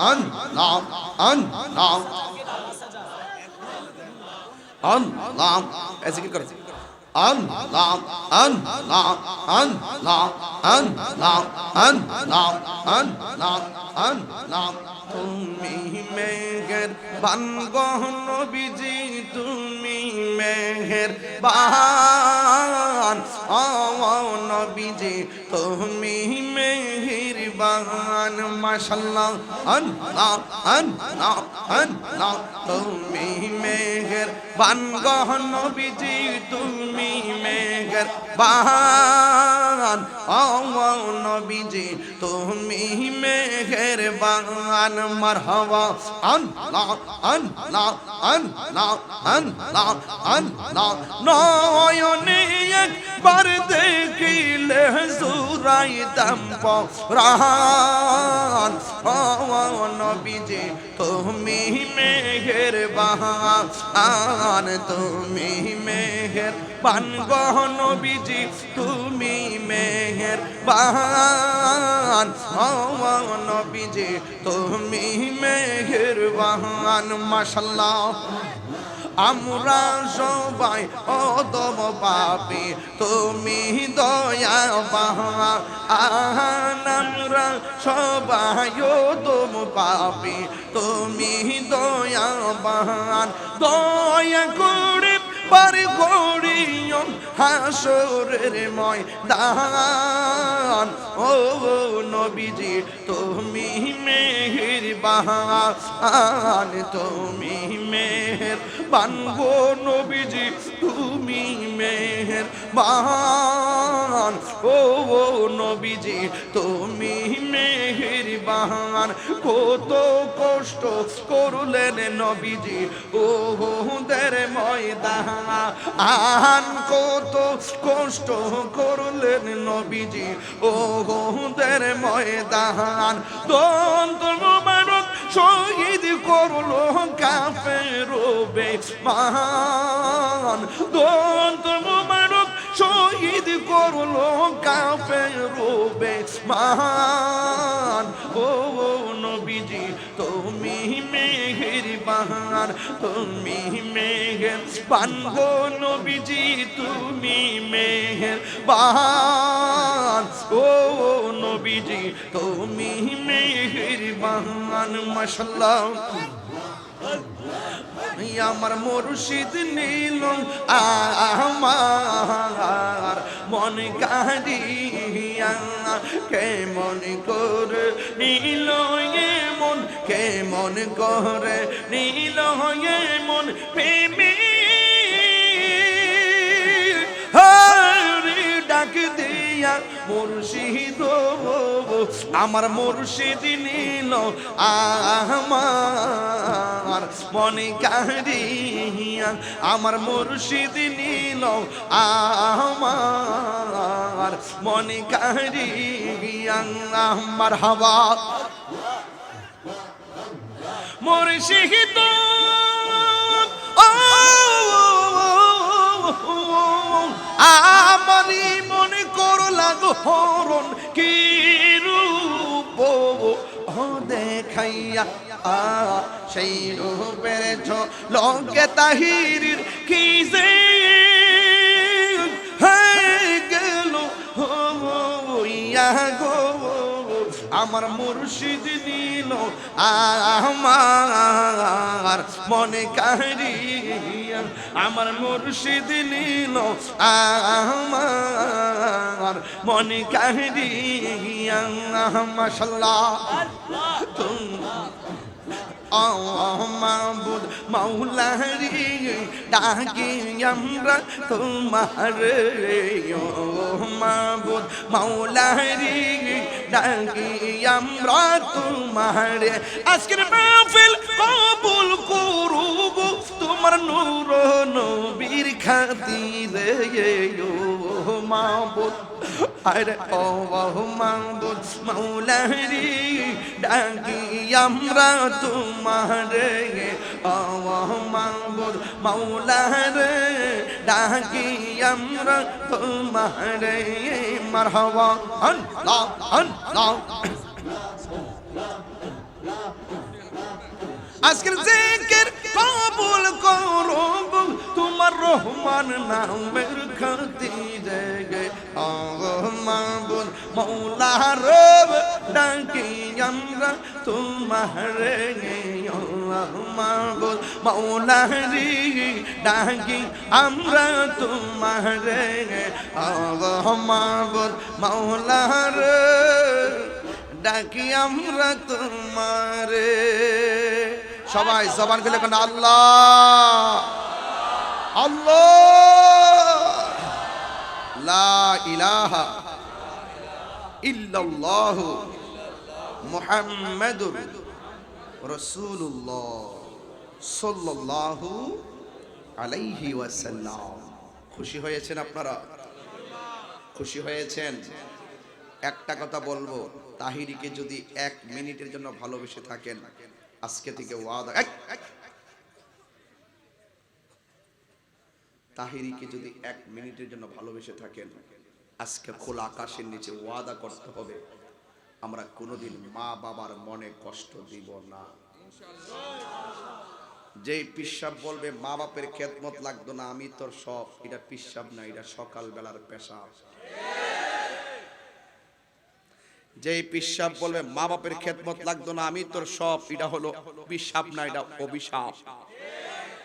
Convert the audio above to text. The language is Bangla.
আল্লাহ আল্লাহ আল্লাহ ऐसे কি করে আল্লাহ আল্লাহ আল্লাহ আল্লাহ আল্লাহ আল্লাহ আল্লাহ তুমি মেঘের বানগহ নবীজি, তুমি মেঘের বান। ও নবীজি, তুমি মেঘের বান। মাশাল্লাহ, আল্লাহ আল্লাহ আল্লাহ। তুমি মেঘের বানগহ নবীজি, তুমি মেঘের বান। ও নবীজি তুমি মেঘের বান মারহাবা, আল্লাহ আল্লাহ আল্লাহ আল্লাহ আল্লাহ। নয়নে একবার দেখিলে সুরাই দাম পরান ও নবীজি, তুমি মেঘের বাহান তুমি মেঘের বান গহ নবীজি, তুমি মেঘের ও নবীজি, তুমি মেঘের বাহান মাশাল্লাহ আমরা সবাই অদম পাপি, তুমি দয়া বাহান আমরা সবাই অদম পাপি, তুমি দয়া বাহান দয়া করে পার করিও হাসরের ময়দান। ও নবীজি, তুমি মেহের বাহান তুমি মেহের বানগো নবীজি, তুমি মেহের বাহান ও নবীজি, তুমি বাহান কত কষ্ট করলেন নবীজি। ও দের ময়দান কত কষ্ট করলেন নবীজি। ও দের ময়দান দন্ত মোবারক শহীদ করল কাফের মান দন্ত মোবারক শহীদ করল কাফের মান তুমি মেঘের পানগো নবীজি, তুমি মেঘের বাহার ও নবীজি, তুমি মেঘের বাহান মশাল্লাহ আমার মুর্শিদ নীল আমার মন কাহিয়া কেমন করে? নীল মন কেমন করে? নীল মন, প্রেমী। ডাক দিয়া মুর্শিদ আমার মুর্শিদ নীল আমার মনে কাহিয়া আমার মুর্শিদ নীল আমার। মনে কাহিয়া আমার হাওয়া। মুর্শিদ। আমারই মনে করো লাগো হরণ কি দেখাইয়া আ, সেই রূপের লোকে তাহিরির কি যে গেল ইয়া গো। আমার মুর্শিদ নীল আমার মনে কাহিয়া আমার মুর্শিদ নীল আমার মনে কাহিয়া মাশাল্লাহ। মাবুদ মৌলারি ডাকি আমরা তোমার মাবুদ মৌলারি ডাকি আমরা তোমার আজকের মাহফিল কবুল করুব। তোমার নূর নবীর খাতিরে মাবুদ, আরে ও মাবুদ মৌলারি ডাকি আমরা তোমার মাবুদ মৌলারে ডাকি আমরা তোমার, মারহাবা, আল্লাহ আল্লাহ। আজকের জিকির কবুল করব তোমার রহমান নামের খাতিরে গে। মাহবুব মৌলা রব ডাকি আমরা তোমার মাহবুব মৌলা রি ডাকি আমরা তোমার মাহবুব মৌলা রে ডাকি আমরা তোমারে সবাই জবান খুলে কেন আল্লাহ। আল্লাহ। ইলাহা ইল্লাল্লাহু। মুহাম্মাদুর রাসূলুল্লাহ সাল্লাল্লাহু আলাইহি ওয়াসাল্লাম। খুশি হয়েছেন আপনারা? খুশি হয়েছেন? একটা কথা বলব, তাহিরিকে যদি এক মিনিটের জন্য ভালোবেসে থাকেন, আজকে থেকে ওয়াদা। তাহিরিকে যদি এক মিনিটের জন্য ভালোবেসে থাকেন, আজকে খোলা আকাশের নিচে ওয়াদা করতে হবে। আমরা কোনোদিন মা বাবার মনে কষ্ট দিব না। যেই পিসাব বলবে, মা বাপের খেদমত লাগতো না, আমি তোর সব। এটা পিসাব না, এটা সকাল বেলার পেশাব। যেই পিসাব বলবে, মা বাপের খেদমত লাগতো না, আমি তোর সব। এটা হলো পিসাব না, এটা অভিশাপ।